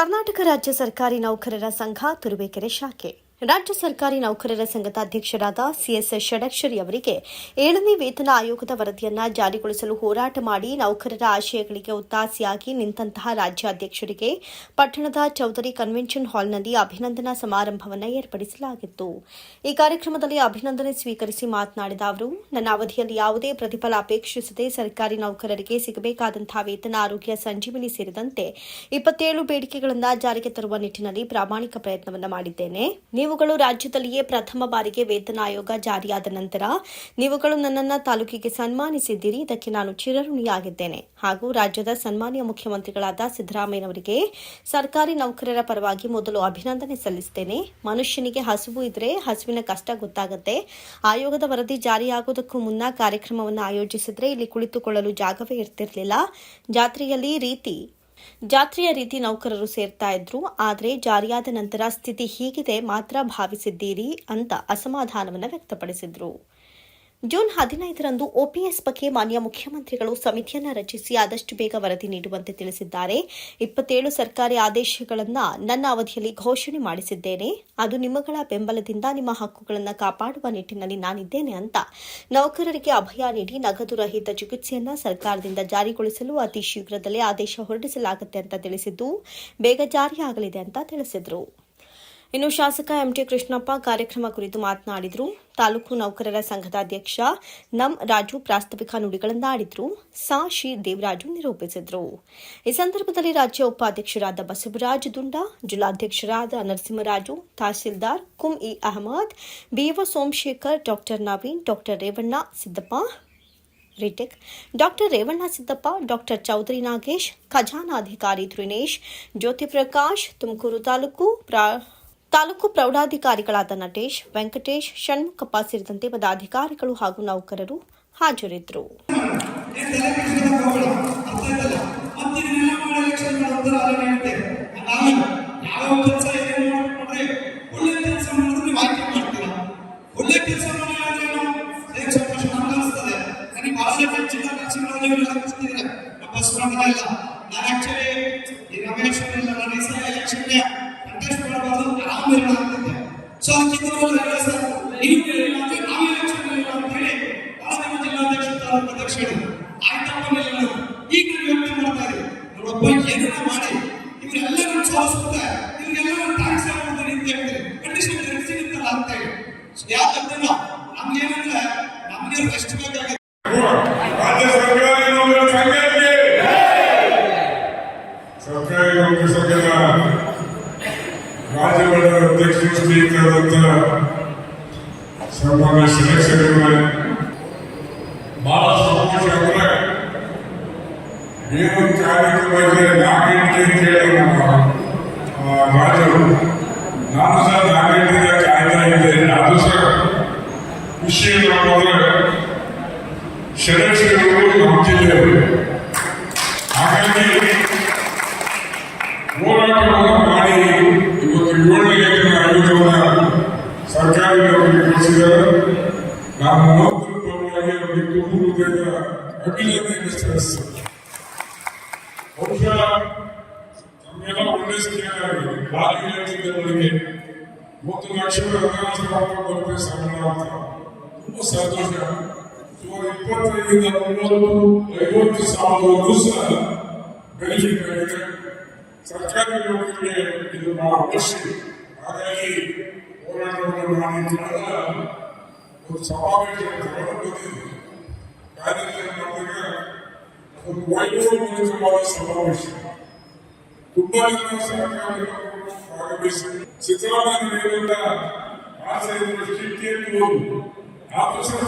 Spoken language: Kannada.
ಕರ್ನಾಟಕ ರಾಜ್ಯ ಸರ್ಕಾರಿ ನೌಕರರ ಸಂಘ ತುರುವೇಕೆರೆ ಶಾಖೆ. ರಾಜ್ಯ ಸರ್ಕಾರಿ ನೌಕರರ ಸಂಘದ ಅಧ್ಯಕ್ಷರಾದ ಸಿಎಸ್ ಷಡಕ್ಷರಿ ಅವರಿಗೆ ಏಳನೇ ವೇತನ ಆಯೋಗದ ವರದಿಯನ್ನು ಜಾರಿಗೊಳಿಸಲು ಹೋರಾಟ ಮಾಡಿ ನೌಕರರ ಆಶಯಗಳಿಗೆ ಒತ್ತಾಸೆಯಾಗಿ ನಿಂತಹ ರಾಜ್ಯಾಧ್ಯಕ್ಷರಿಗೆ ಪಟ್ಟಣದ ಚೌಧರಿ ಕನ್ವೆನ್ಷನ್ ಹಾಲ್ನಲ್ಲಿ ಅಭಿನಂದನಾ ಸಮಾರಂಭವನ್ನು ಏರ್ಪಡಿಸಲಾಗಿತ್ತು. ಈ ಕಾರ್ಯಕ್ರಮದಲ್ಲಿ ಅಭಿನಂದನೆ ಸ್ವೀಕರಿಸಿ ಮಾತನಾಡಿದ ಅವರು, ನನ್ನ ಅವಧಿಯಲ್ಲಿ ಯಾವುದೇ ಪ್ರತಿಫಲ ಅಪೇಕ್ಷಿಸದೆ ಸರ್ಕಾರಿ ನೌಕರರಿಗೆ ಸಿಗಬೇಕಾದಂತಹ ವೇತನ ಆರೋಗ್ಯ ಸಂಜೀವಿನಿ ಸೇರಿದಂತೆ ಇಪ್ಪತ್ತೇಳು ಬೇಡಿಕೆಗಳನ್ನು ಜಾರಿಗೆ ತರುವ ನಿಟ್ಟಿನಲ್ಲಿ ಪ್ರಾಮಾಣಿಕ ಪ್ರಯತ್ನವನ್ನು ಮಾಡಿದ್ದೇನೆ. ನೀವುಗಳು ರಾಜ್ಯದಲ್ಲಿಯೇ ಪ್ರಥಮ ಬಾರಿಗೆ ವೇತನ ಆಯೋಗ ಜಾರಿಯಾದ ನಂತರ ನೀವುಗಳು ನನ್ನನ್ನು ತಾಲೂಕಿಗೆ ಸನ್ಮಾನಿಸಿದ್ದೀರಿ. ಇದಕ್ಕೆ ನಾನು ಚಿರಋಣಿಯಾಗಿದ್ದೇನೆ. ಹಾಗೂ ರಾಜ್ಯದ ಸನ್ಮಾನ್ಯ ಮುಖ್ಯಮಂತ್ರಿಗಳಾದ ಸಿದ್ದರಾಮಯ್ಯನವರಿಗೆ ಸರ್ಕಾರಿ ನೌಕರರ ಪರವಾಗಿ ಮೊದಲು ಅಭಿನಂದನೆ ಸಲ್ಲಿಸುತ್ತೇನೆ. ಮನುಷ್ಯನಿಗೆ ಹಸುವು ಇದ್ರೆ ಹಸುವಿನ ಕಷ್ಟ ಗೊತ್ತಾಗುತ್ತೆ. ಆಯೋಗದ ವರದಿ ಜಾರಿಯಾಗುವುದಕ್ಕೂ ಮುನ್ನ ಕಾರ್ಯಕ್ರಮವನ್ನು ಆಯೋಜಿಸಿದ್ರೆ ಇಲ್ಲಿ ಕುಳಿತುಕೊಳ್ಳಲು ಜಾಗವೇ ಇರ್ತಿರಲಿಲ್ಲ. ಜಾತ್ರೆಯಲ್ಲಿ ರೀತಿ ಜಾತ್ರೆಯ ರೀತಿ ನೌಕರರು ಸೇರ್ತಾ ಇದ್ರು, ಆದರೆ ಜಾರಿಯಾದ ನಂತರ ಸ್ಥಿತಿ ಹೀಗಿದೆ, ಮಾತ್ರ ಭಾವಿಸಿದ್ದೀರಿ ಅಂತ ಅಸಮಾಧಾನವನ್ನು ವ್ಯಕ್ತಪಡಿಸಿದ್ರು. ಜೂನ್ ಹದಿನೈದರಂದು ಒಪಿಎಸ್ ಬಗ್ಗೆ ಮಾನ್ಯ ಮುಖ್ಯಮಂತ್ರಿಗಳು ಸಮಿತಿಯನ್ನು ರಚಿಸಿ ಆದಷ್ಟು ಬೇಗ ವರದಿ ನೀಡುವಂತೆ ತಿಳಿಸಿದ್ದಾರೆ. ಇಪ್ಪತ್ತೇಳು ಸರ್ಕಾರಿ ಆದೇಶಗಳನ್ನು ನನ್ನ ಅವಧಿಯಲ್ಲಿ ಘೋಷಣೆ ಮಾಡಿಸಿದ್ದೇನೆ. ಅದು ನಿಮ್ಮಗಳ ಬೆಂಬಲದಿಂದ ನಿಮ್ಮ ಹಕ್ಕುಗಳನ್ನು ಕಾಪಾಡುವ ನಿಟ್ಟಿನಲ್ಲಿ ನಾನಿದ್ದೇನೆ ಅಂತ ನೌಕರರಿಗೆ ಅಭಯ ನೀಡಿ ನಗದು ರಹಿತ ಚಿಕಿತ್ಸೆಯನ್ನು ಸರ್ಕಾರದಿಂದ ಜಾರಿಗೊಳಿಸಲು ಅತಿ ಶೀಘ್ರದಲ್ಲೇ ಆದೇಶ ಹೊರಡಿಸಲಾಗುತ್ತೆ ಅಂತ ತಿಳಿಸಿದ್ದು, ಬೇಗ ಜಾರಿಯಾಗಲಿದೆ ಅಂತ ತಿಳಿಸಿದರು. ಇನ್ನು ಶಾಸಕ ಎಂಟಿ ಕೃಷ್ಣಪ್ಪ ಕಾರ್ಯಕ್ರಮ ಕುರಿತು ಮಾತನಾಡಿದರು. ತಾಲೂಕು ನೌಕರರ ಸಂಘದ ಅಧ್ಯಕ್ಷ ನಮ್ ರಾಜು ಪ್ರಾಸ್ತಾವಿಕ ನುಡಿಗಳನ್ನಾಡಿದ್ರು. ಸಾ. ಶಿ ದೇವರಾಜು ನಿರೂಪಿಸಿದರು. ಈ ಸಂದರ್ಭದಲ್ಲಿ ರಾಜ್ಯ ಉಪಾಧ್ಯಕ್ಷರಾದ ಬಸವರಾಜ ದುಂಡ, ಜಿಲ್ಲಾಧ್ಯಕ್ಷರಾದ ನರಸಿಂಹರಾಜು, ತಹಸೀಲ್ದಾರ್ ಕುಂ E Ahmed BO Somashekar, doctor Naveen, doctor Revanna Siddappa, ರಿಟೆಕ್, doctor Revanna Siddappa, doctor Chaudhary Nagesh, ಖಜಾನಾಧಿಕಾರಿ ತ್ರಿನೇಶ್, ಜ್ಯೋತಿ ಪ್ರಕಾಶ್, ತುಮಕೂರು ತಾಲೂಕು ಪ್ರಾ ತಾಲೂಕು ಪ್ರೌಢಾಧಿಕಾರಿಗಳಾದ ನಟೇಶ್, ವೆಂಕಟೇಶ್ ಷಣ್ಮುಖಪ್ಪ ಸೇರಿದಂತೆ ಪದಾಧಿಕಾರಿಗಳು ಹಾಗೂ ನೌಕರರು ಹಾಜರಿದ್ದರು. ನಾನು ಆಕ್ಚುಲಿ ಈ ರಮೇಶ್ ಇಲ್ಲ ನಾನು ಈ ಎಲೆಕ್ಷನ್ಗೆ ಕಂಟೆಸ್ಟ್ ಮಾಡಬಾರ್ದು ಆಗ್ತಿದ್ದೆ ಸೊ ಅದಕ್ಕಿಂತ ಸರ್ ಇಲ್ಲ ಅಂತ ಹೇಳಿ ಈಗ ಯೋಚನೆ ಮಾಡಿ. ಇವರೆಲ್ಲರೂ ಸೋಲಿಸ್ಬಿಟ್ರೆ ಇವ್ರಿಗೆಲ್ಲ ಟ್ಯಾಕ್ಸ್ ಅಂತ ಹೇಳ್ತಾರೆ. ಕಂಡೀಷನ್ ಸಿಗುತ್ತಲ್ಲ ಅಂತ ಹೇಳಿ. ಯಾಕಂದ್ರೆ ನಮ್ಗೇನಂದ್ರೆ ನಮ್ಗೆ ಬೇಕಾಗಿದೆ ರಾಜ್ಯ ಸರ್ಕಾರಿ ನೌಕರ ಸಂಘಕ್ಕೆ ಸರ್ಕಾರಿ ನೌಕರ ಸಂಘದ ರಾಜ್ಯ ಮಂಡಲದ ಸ್ನೇಹಿತರಾದಂಥ ಸನ್ಮಾನ್ಯ ಶಿಕ್ಷಕರುಗಳೇ ಬಹಳ ಸಂತೋಷ ಅಂದ್ರೆ ಏನು ಕಾರ್ಯಕ್ರಮ ಇದೆ ನಾಲ್ಕು ಗಂಟೆ ಅಂತ ಹೇಳಿ ರಾಜರು ನಾನು ಸಹ ಗಂಟೆಗೆ ಕಾಯ್ತಾ ಇದ್ದೆ ಅದು ಸಹ ವಿಷಯ ನೋಡಿದ್ರೆ ಅಭಿನಂದನೆ ಸಲ್ಲಿಸ್ತೇವೆ ಬಹುಶಃ ನಮಗೆಲ್ಲ ಒಳ್ಳೆ ಸ್ನೇಹಿತರಾಗಿದೆ ಖಾಲಿ ಜಿಲ್ಲೆಗಳಿಗೆ ಮೂವತ್ತು ಲಕ್ಷ ಅನುದಾನ ಬರುತ್ತೆ ಸಂಬಳ ಅಂತ ತುಂಬ ಸಂತೋಷ ಸುಮಾರು ಇಪ್ಪತ್ತೈದರಿಂದ ಮೂವತ್ತು ಐವತ್ತು ಸಾವಿರವರೆಗೂ ಸಹ ಬೆನಿಫಿಟ್ ಆಗಿದೆ ಸರ್ಕಾರಿ ನೌಕರಿಗೆ ಇದು ಬಹಳ ಅವಶ್ಯ ಹಾಗಾಗಿ ಹೋರಾಟವನ್ನು ಮಾಡಿ ಕಳೆದ ಒಂದು ಸಮಾವೇಶ ತಗೊಂಡು ಬಂದಿದ್ದೆ ಕಾರ್ಯಕ್ರಮ ಮಾಡಿದಾಗ ಒಂದು ವೈಭವಪೂರಿತವಾದ ಸಮಾವೇಶ ತುಂಬಾ ಜನ ಸರ್ಕಾರಿ ನೌಕರರು ಭಾಗವಹಿಸಿ ಸಿದ್ದರಾಮಯ್ಯ ಆಸೆ ಇರುವ ಸ್ಥಿತಿಯಲ್ಲಿ ಆ ಪಕ್ಷದ